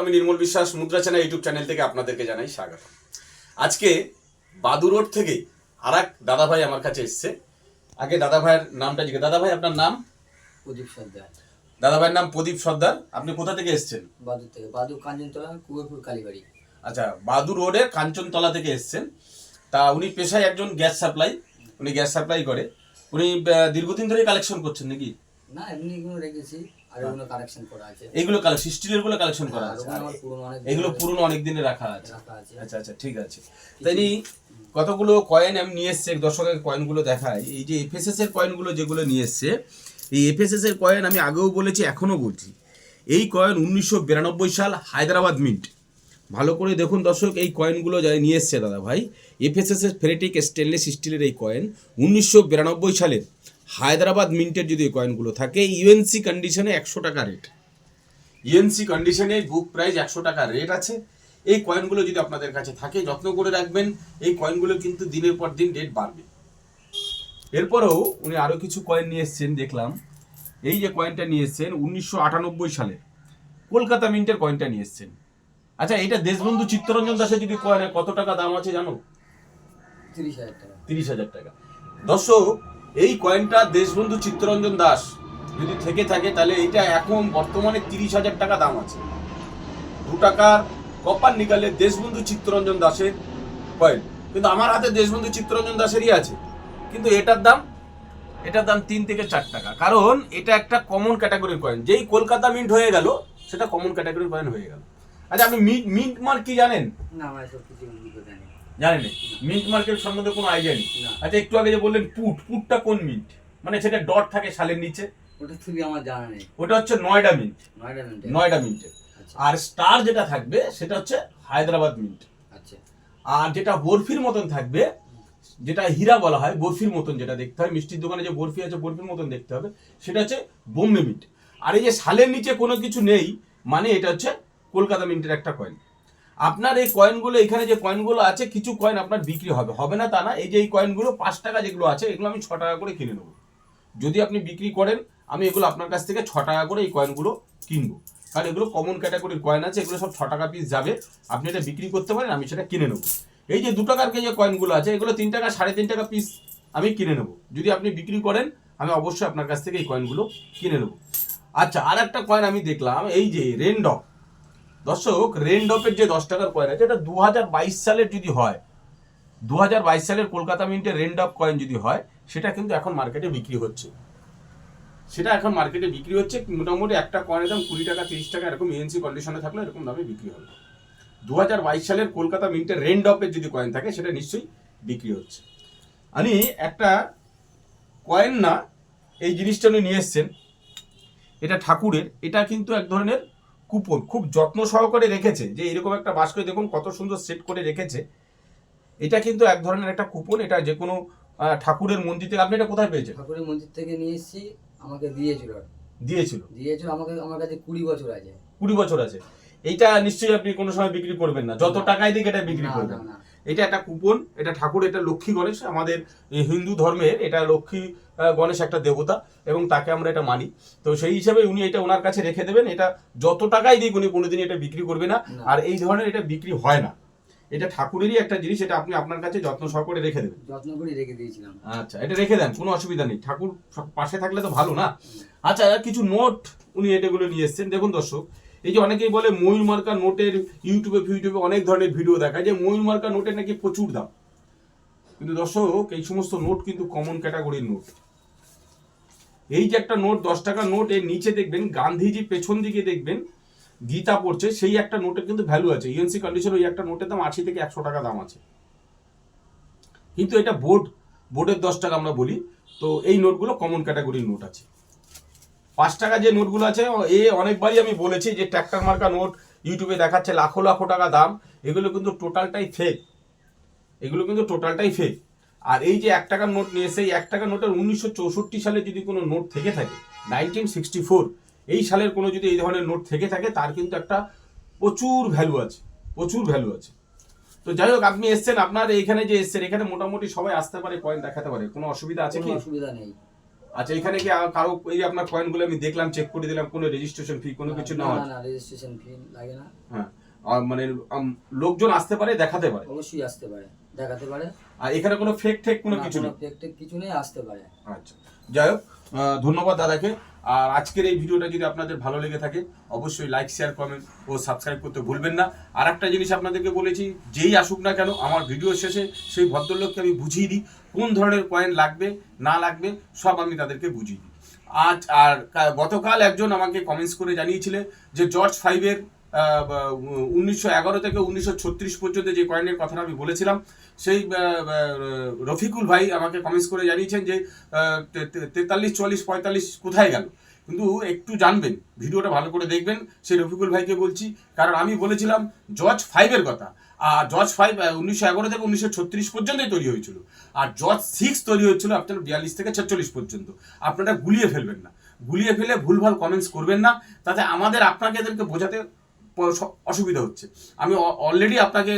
আমি নির্মল বিশ্বাস মুদ্রা চ্যানেল ইউটিউব চ্যানেল থেকে আপনাদেরকে জানাই স্বাগত। আজকে বাদু রোড থেকে আর এক দাদাভাই আমার কাছে এসছে। আগে দাদা ভাইয়ের নামটা জিজ্ঞেস দাদা ভাই আপনার নাম? প্রদীপ সর্দার। দাদা ভাইয়ের নাম প্রদীপ সর্দার। আপনি কোথা থেকে এসছেন? বাদুর থেকে। বাদুর কাঞ্চনতলা কুবেপুর কালীবাড়ি। আচ্ছা বাদু রোডের কাঞ্চনতলা থেকে এসছেন। তা উনি পেশায় একজন গ্যাস সাপ্লাই। উনি গ্যাস সাপ্লাই করে। উনি দীর্ঘদিন ধরে কালেকশন করছেন নাকি? না এমনি এগুলো রেখেছি। আর এগুলো কালেকশন করা আছে। এইগুলো কালেকশন স্টিলেরগুলো কালেকশন করা আছে। ওগুলো আমার পুরনো অনেক এগুলো পুরনো অনেক দিনে রাখা আছে। আচ্ছা আচ্ছা ঠিক আছে। তাই কতগুলো কয়েন আমি নিয়ে এসছি দর্শকের কয়েনগুলো দেখাই এই যে এফএসএস এর কয়েনগুলো যেগুলো নিয়ে এসছে এই এফএসএস এর কয়েন আমি আগেও বলেছি এখনও বলছি। এই কয়েন উনিশশো বিরানব্বই সাল হায়দ্রাবাদ মিন্ট ভালো করে দেখুন দর্শক এই কয়েনগুলো যাই নিয়ে এসছে দাদা ভাই এফএসএস এর ফেরেটিক স্টেনলেস স্টিলের এই কয়েন উনিশশো বিরানব্বই সালের। হায়দ্রাবাদ মিন্টের যদি কয়েনগুলো থাকে ইউএনসি কন্ডিশনে একশো টাকা রেট ইউএনসি কন্ডিশনে বুক প্রাইস একশো টাকা রেট আছে। এই কয়েনগুলো যদি আপনাদের কাছে থাকে যত্ন করে রাখবেন এই কয়েনগুলো কিন্তু দিনের পর দিন রেট বাড়বে। এরপরেও উনি আরও কিছু কয়েন নিয়ে এসছেন দেখলাম। এই যে কয়েনটা নিয়ে এসছেন উনিশশো আটানব্বই সালে। কলকাতা মিন্টের কয়েনটা নিয়ে এসছেন। আচ্ছা এটা দেশবন্ধু চিত্তরঞ্জন দাসের যদি কয়েন কত টাকা দাম আছে জানো? তিরিশ হাজার টাকা। তিরিশ হাজার টাকা। দর্শক এই কয়েনটা দেশবন্ধু চিত্তরঞ্জন দাস। যদি থেকে থাকে, তাহলে এইটা এখন বর্তমানে তিরিশ হাজার টাকা দাম আছে। দু টাকার কপার নিকালে দেশবন্ধু চিত্তরঞ্জন দাসের কয়েন কিন্তু আমার হাতে দেশবন্ধু চিত্তরঞ্জন দাসেরই আছে। কিন্তু এটার দাম এটার দাম তিন থেকে চার টাকা। কারণ এটা একটা কমন ক্যাটাগরির কয়েন যেই কলকাতা মিন্ট হয়ে গেল, সেটা কমন ক্যাটাগরির কয়েন হয়ে গেল। আচ্ছা আপনি মিন্ট মিন্ট মার্ক কি জানেন? না আমার সব কিছু নেই জানেন? মিন্ট মার্কের সম্বন্ধে কোনো আইডিয়া নেই। আচ্ছা একটু আগে যে বললেন পুট পুটটা কোন মিন্ট? মানে সেটা ডট থাকে সালের নিচে। ওটা খুবই আমার জানা নেই। ওটা হচ্ছে নয়ডা মিন্ট। নয়ডা মিনিটে? নয়ডা মিন্টে। আচ্ছা। আর স্টার যেটা থাকবে সেটা হচ্ছে হায়দ্রাবাদ মিন্ট। আচ্ছা। আর যেটা বরফির মতন থাকবে যেটা হীরা বলা হয় বরফির মতন যেটা দেখতে হয় মিষ্টির দোকানে যে বরফি আছে বরফির মতন দেখতে হবে সেটা হচ্ছে বোম্বে মিন্ট। আর এই যে সালের নিচে কোনো কিছু নেই মানে এটা হচ্ছে কলকাতা মিন্টের একটা কয়েন আপনার এই কয়েনগুলো এখানে যে কয়েনগুলো আছে, কিছু কয়েন আপনার বিক্রি হবে। হবে না তা না, এই যে এই কয়েনগুলো পাঁচ টাকা যেগুলো আছে, এগুলো আমি ছ টাকা করে কিনে নেব। যদি আপনি বিক্রি করেন, আমি এগুলো আপনার কাছ থেকে ছ টাকা করে এই কয়েনগুলো কিনবো। কারণ এগুলো কমন ক্যাটাগরির কয়েন আছে, এগুলো সব ছ টাকা পিস যাবে। আপনি এটা বিক্রি করতে পারেন, আমি সেটা কিনে নেব। এই যে দু টাকার যে কয়েনগুলো আছে, এগুলো তিন টাকা, সাড়ে তিন টাকা পিস আমি কিনে নেব। যদি আপনি বিক্রি করেন, আমি অবশ্যই আপনার কাছ থেকে এই কয়েনগুলো কিনে নেব। আচ্ছা আর একটা কয়েন আমি দেখলাম, এই যে রেনডপ দর্শক রেনডপের যে দশ টাকার কয়েন আছে, এটা দু হাজার বাইশ সালের যদি হয় দু হাজার বাইশ সালের কলকাতা মিন্টের রেনডপ কয়েন যদি হয়, সেটা কিন্তু এখন মার্কেটে বিক্রি হচ্ছে। সেটা এখন মার্কেটে বিক্রি হচ্ছে, মোটামুটি একটা কয়েনের দাম কুড়ি টাকা, তিরিশ টাকা, এরকম ইএনসি কন্ডিশনে থাকলে এরকম দামে বিক্রি হবে। দু হাজার বাইশ সালের কলকাতা মিন্টের রেনডপের যদি কয়েন থাকে, সেটা নিশ্চয়ই বিক্রি হচ্ছে। আমি একটা কয়েন না, এই জিনিসটা উনি নিয়ে এসছেন, এটা ঠাকুরের, এটা কিন্তু এক ধরনের কুপন খুব যত্ন সহকারে রেখেছে যে এরকম একটা বাস্ক দেখুন কত সুন্দর সেট করে রেখেছে। এটা কিন্তু এক ধরনের একটা কুপন এটা যে কোনো ঠাকুরের মন্দির থেকে আপনি এটা কোথায় পেয়েছেন? ঠাকুরের মন্দির থেকে নিয়ে এসেছি আমাকে দিয়েছিল দিয়েছিল? দিয়েছিল আমাকে আমার কাছে কুড়ি বছর আছে। কুড়ি বছর আছে। এইটা নিশ্চয়ই আপনি কোনো সময় বিক্রি করবেন না যত টাকায় দিকে এটা বিক্রি করবেন। না। এটা একটা কুপন এটা ঠাকুর এটা লক্ষ্মী গণেশ আমাদের হিন্দু ধর্মের এটা লক্ষ্মী গণেশ একটা দেবতা এবং তাকে আমরা এটা মানি। তো সেই হিসাবে উনি এটা ওনার কাছে রেখে দেবেন এটা যত টাকাই দিক উনি কোনোদিন এটা বিক্রি করবে না। আর এই ধরনের এটা বিক্রি হয় না। এটা ঠাকুরেরই একটা জিনিস এটা আপনি আপনার কাছে যত্ন সহকারে রেখে দেবেন। যত্ন করে রেখে দিয়েছিলাম। আচ্ছা এটা রেখে দেন কোনো অসুবিধা নেই। ঠাকুর পাশে থাকলে তো ভালো না। আচ্ছা কিছু নোট উনি এটাগুলো নিয়ে এসেছেন। দেখুন দর্শক এই যে অনেকেই বলে ময়ূর মার্কা নোটের ইউটিউবে, ফিউটিউবে অনেক ধরনের ভিডিও দেখায়। যে ময়ূর মার্কা নোটের নাকি প্রচুর দাম। কিন্তু দর্শক, এই সমস্ত নোট কিন্তু কমন ক্যাটাগরির নোট। এই যে একটা নোট, দশ টাকার নোট, এর নিচে দেখবেন, গান্ধীজি পেছন দিকে দেখবেন, গীতা পড়ছে, সেই একটা নোটের কিন্তু ভ্যালু আছে। ইউএনসি কন্ডিশন ওই একটা নোটের দাম আশি থেকে একশো টাকা দাম আছে। কিন্তু এটা বোর্ড বোর্ডের দশ টাকা আমরা বলি। তো এই নোটগুলো কমন ক্যাটাগরির নোট আছে। পাঁচ টাকা যে নোটগুলো আছে এ অনেকবারই আমি বলেছি যে ট্র্যাক্টর মার্কা নোট ইউটিউবে দেখাচ্ছে লাখো লাখো টাকা দাম। এগুলো কিন্তু টোটালটাই ফেক এগুলো কিন্তু টোটালটাই ফেক আর এই যে এক টাকার নোট নিয়ে এসে এক টাকার নোটের উনিশশো চৌষট্টি সালে যদি কোনো নোট থেকে থাকে নাইনটিন সিক্সটি ফোর এই সালের কোনো যদি এই ধরনের নোট থেকে থাকে তার কিন্তু একটা প্রচুর ভ্যালু আছে প্রচুর ভ্যালু আছে। তো যাই হোক আপনি এসছেন আপনার এইখানে যে এসছেন এখানে মোটামুটি সবাই আসতে পারে কয়েন দেখাতে পারে কোনো অসুবিধা আছে কি? অসুবিধা নেই। আচ্ছা এখানে কি কারও এই আপনার কয়েনগুলো আমি দেখলাম চেক করে দিলাম কোনো রেজিস্ট্রেশন ফি কোনো কিছু না না রেজিস্ট্রেশন ফি লাগে না। হ্যাঁ। মানে লোকজন আসতে পারে দেখাতে পারে। অবশ্যই আসতে পারে দেখাতে পারে। আর এখানে কোনো ফেক ঠেক কোনো কিছু নেই? fake টেক কিছু নেই আসতে পারে। আচ্ছা। যাই হোক ধন্যবাদ দাদাকে। আর আজকের এই ভিডিওটা যদি আপনাদের ভালো লেগে থাকে অবশ্যই লাইক শেয়ার কমেন্ট ও সাবস্ক্রাইব করতে ভুলবেন না। আর একটা জিনিস আপনাদেরকে বলেছি যেই আসুক না কেন আমার ভিডিও শেষে সেই ভদ্রলোককে আমি বুঝিয়ে দিই কোন ধরনের কয়েন লাগবে না লাগবে সব আমি তাদেরকে বুঝিয়ে দিই। আজ আর গতকাল একজন আমাকে কমেন্টস করে জানিয়েছিলেন যে জর্জ ফাইভের উনিশশো এগারো থেকে উনিশশো ছত্রিশ পর্যন্ত যে কয়েনের কথাটা আমি বলেছিলাম, সেই রফিকুল ভাই আমাকে কমেন্টস করে জানিয়েছেন যে তেতাল্লিশ, চুয়াল্লিশ, পঁয়তাল্লিশ কোথায় গেল? কিন্তু একটু জানবেন, ভিডিওটা ভালো করে দেখবেন, সেই রফিকুল ভাইকে বলছি। কারণ আমি বলেছিলাম, জর্জ ফাইভের কথা। আর জর্জ ফাইভ উনিশশো এগারো থেকে উনিশশো ছত্রিশ পর্যন্তই তৈরি হয়েছিল। আর জজ সিক্স তৈরি হয়েছিল আপনার বিয়াল্লিশ থেকে ছেচল্লিশ পর্যন্ত। আপনারা গুলিয়ে ফেলবেন না। গুলিয়ে ফেলে ভুলভাল কমেন্টস করবেন না। তাতে আমাদের আপনাকে এদেরকে বোঝাতে অসুবিধা হচ্ছে। আমি অলরেডি আপনাকে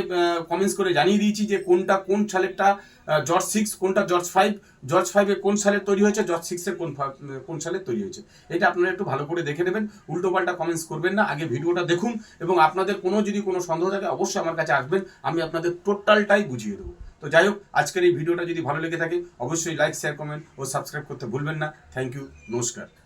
কমেন্টস করে জানিয়ে দিয়েছি যে কোনটা, কোন সালেরটা জর্জ সিক্স, কোনটা জর্জ ফাইভ, জর্জ ফাইভে কোন সালে তৈরি হয়েছে, জর্জ সিক্সের কোন কোন সালে তৈরি হয়েছে। এটা আপনারা একটু ভালো করে দেখে নেবেন উল্টোপাল্টা কমেন্টস করবেন না, আগে ভিডিওটা দেখুন এবং আপনাদের কোনো যদি কোনো সন্দেহ থাকে, অবশ্যই আমার কাছে আসবেন, আমি আপনাদের টোটালটাই বুঝিয়ে দেবো। তো যাই হোক, আজকের এই ভিডিওটা যদি ভালো লেগে থাকে, অবশ্যই লাইক শেয়ার কমেন্ট ও সাবস্ক্রাইব করতে ভুলবেন না। থ্যাংক ইউ নমস্কার।